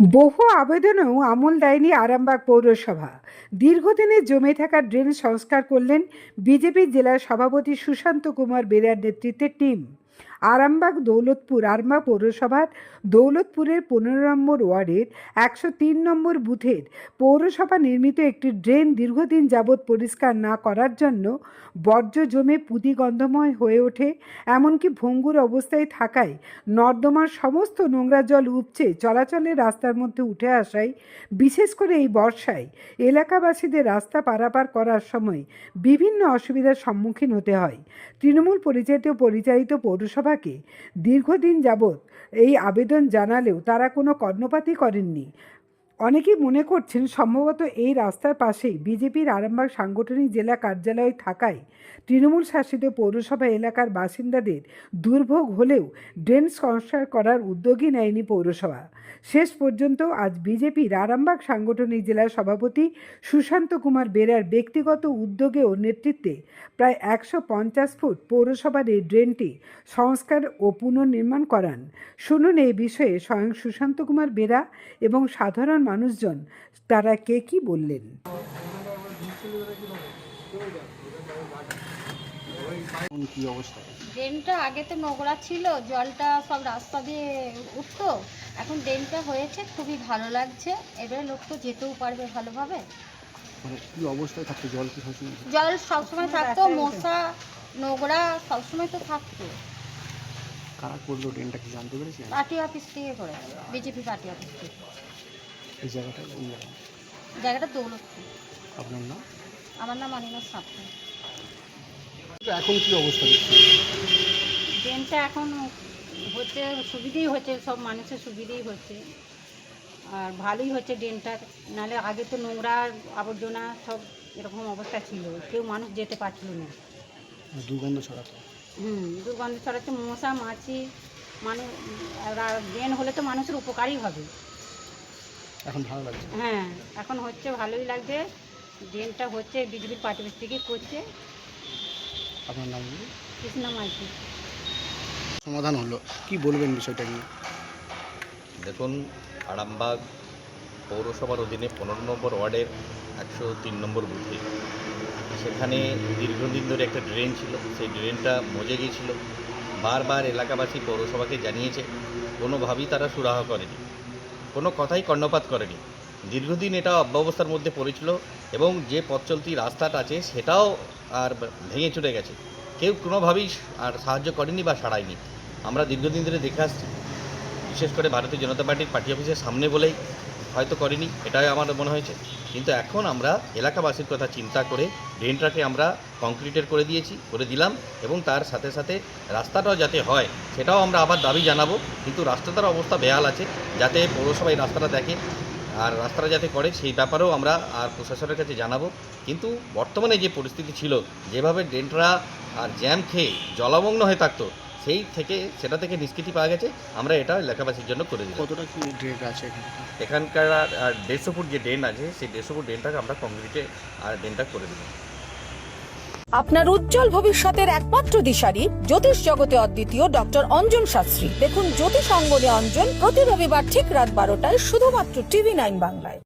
বহু আবেদনেও আমল দেয়নি আরামবাগ পৌরসভা। দীর্ঘদিনে জমে থাকা ড্রেন সংস্কার করলেন বিজেপি জেলার সভাপতি সুশান্ত কুমার বেরার নেতৃত্বে টিম। আরামবাগ দৌলতপুর আরামবাগ পৌরসভার দৌলতপুরের পনেরো নম্বর ওয়ার্ডের একশো তিন নম্বর বুথের পৌরসভা নির্মিত একটি ড্রেন দীর্ঘদিন যাবৎ পরিষ্কার না করার জন্য বর্জ্য জমে পুঁতি গন্ধময় হয়ে ওঠে। এমনকি ভঙ্গুর অবস্থায় থাকায় নর্দমার সমস্ত নোংরা জল উপচে চলাচলের রাস্তার মধ্যে উঠে আসায়, বিশেষ করে এই বর্ষায়, এলাকাবাসীদের রাস্তা পারাপার করার সময় বিভিন্ন অসুবিধার সম্মুখীন হতে হয়। তৃণমূল পরিচালিত পরিচালিত পৌরসভাকে দীর্ঘদিন যাবৎ এই আবেদন জানালেও তারা কোনো কর্ণপাতই করেননি। অনেকেই মনে করছেন সম্ভবত এই রাস্তার পাশেই বিজেপির আরামবাগ সাংগঠনিক জেলা কার্যালয় থাকায় তৃণমূল শাসিত পৌরসভা এলাকার বাসিন্দাদের দুর্ভোগ হলেও ড্রেন সংস্কার করার উদ্যোগই নেয়নি পৌরসভা। শেষ পর্যন্ত আজ বিজেপির আরামবাগ সাংগঠনিক জেলার সভাপতি সুশান্ত কুমার বেরার ব্যক্তিগত উদ্যোগে ও নেতৃত্বে প্রায় একশো পঞ্চাশ ফুট পৌরসভার এই ড্রেনটি সংস্কার ও পুনর্নির্মাণ করান। শুনুন এই বিষয়ে স্বয়ং সুশান্ত কুমার বেরা এবং সাধারণ মানুষজন তারা কে কি বললেন? এখন কি অবস্থা ড্রেনটা আগে তো নোংরা ছিল জলটা সব রাস্তা দিয়ে উঠতো। এখন ড্রেনটা হয়েছে খুবই ভালো লাগছে। এবারে লোক তো যেতেও পারবে ভালোভাবে। মানে কি অবস্থায় থাকতো? জল কি জল সবসময় থাকতো মশা নোংরা সবসময় তো থাকতো। কারা করল ড্রেনটা কি জানতে পেরেছেন? পার্টি অফিস থেকে করে বিজেপি পার্টি অফিস থেকে। এই জায়গাটা জায়গা? জায়গাটা দৌলতপুর। আপনার নাম? আমার নাম অনিমা সাপ্তাহ এখন কি অবস্থা ড্রেনটা এখন হচ্ছে সুবিধেই হচ্ছে সব মানুষের সুবিধেই হচ্ছে। আর ভালোই হচ্ছে ড্রেনটা নাহলে আগে তো নোংরা আবর্জনা সব এরকম অবস্থা ছিল। কেউ মানুষ যেতে পারছিল না। দুর্গন্ধ ছড়াতো? হুম দুর্গন্ধ ছড়াচ্ছে মশা মাছি মানুষ ড্রেন হলে তো মানুষের উপকারই হবে। এখন ভালো লাগছে। হ্যাঁ এখন হচ্ছে ভালোই লাগছে। ড্রেনটা হচ্ছে বিজেপির পার্টি অফিস থেকে করছে। আপনার নাম কৃষ্ণা মাইতি। সমাধান হলো। কি বলবেন বিষয়টা নিয়ে? দেখুন আরামবাগ পৌরসভার অধীনে পনেরো নম্বর ওয়ার্ডের একশো তিন নম্বর বুথে। সেখানে দীর্ঘদিন ধরে একটা ড্রেন ছিল। সেই ড্রেনটা মজে গিয়েছিল বারবার এলাকাবাসী পৌরসভাকে জানিয়েছে কোনোভাবেই তারা সুরাহা করেনি। কোনো কথাই কর্ণপাত করেনি। দীর্ঘদিন এটা অব্যবস্থার মধ্যে পড়েছিল এবং যে পথ চলতি রাস্তাটা আছে সেটাও আর ভেঙে চলে গেছে। কেউ কোনোভাবেই আর সাহায্য করেনি বা সারায়নি আমরা দীর্ঘদিন ধরে দেখে আসছি। বিশেষ করে ভারতীয় জনতা পার্টির পার্টি অফিসের সামনে বলেই হয়তো করেনি, এটাই আমার মনে হয়েছে। কিন্তু এখন আমরা এলাকাবাসীর কথা চিন্তা করে ড্রেনটাকে আমরা কংক্রিটের করে দিয়েছি, করে দিলাম এবং তার সাথে সাথে রাস্তাটাও যাতে হয়, সেটাও আমরা আবার দাবি জানাব। কিন্তু রাস্তাটার অবস্থা বেহাল আছে, যাতে পৌরসভা এই রাস্তাটা দেখে আর রাস্তাটা যাতে করে, সেই ব্যাপারেও আমরা আর প্রশাসনের কাছে জানাব। কিন্তু বর্তমানে যে পরিস্থিতি ছিল, যেভাবে ড্রেনটা আর জ্যাম খেয়ে জলমগ্ন হয়ে থাকতো সেই থেকে সেটা থেকে নিষ্কৃতি পাওয়া গেছে। আমরা এটা এলাকাবাসীর জন্য করে দিলাম। কতটা কি ড্রেন আছে এখানকার আর দেড়শো ফুট যে ড্রেন আছে সেই দেড়শো ফুট ড্রেনটাকে আমরা কংক্রিটে আর ড্রেনটা করে দিলাম। আপনার উজ্জ্বল ভবিষ্যতের একমাত্র দিশারি জ্যোতিষ জগতে অদ্বিতীয় ডক্টর অঞ্জন শাস্ত্রী। দেখুন জ্যোতিষ অঙ্গনে অঞ্জন প্রতি রবিবার ঠিক রাত বারোটায় শুধুমাত্র টিভি নাইন বাংলায়।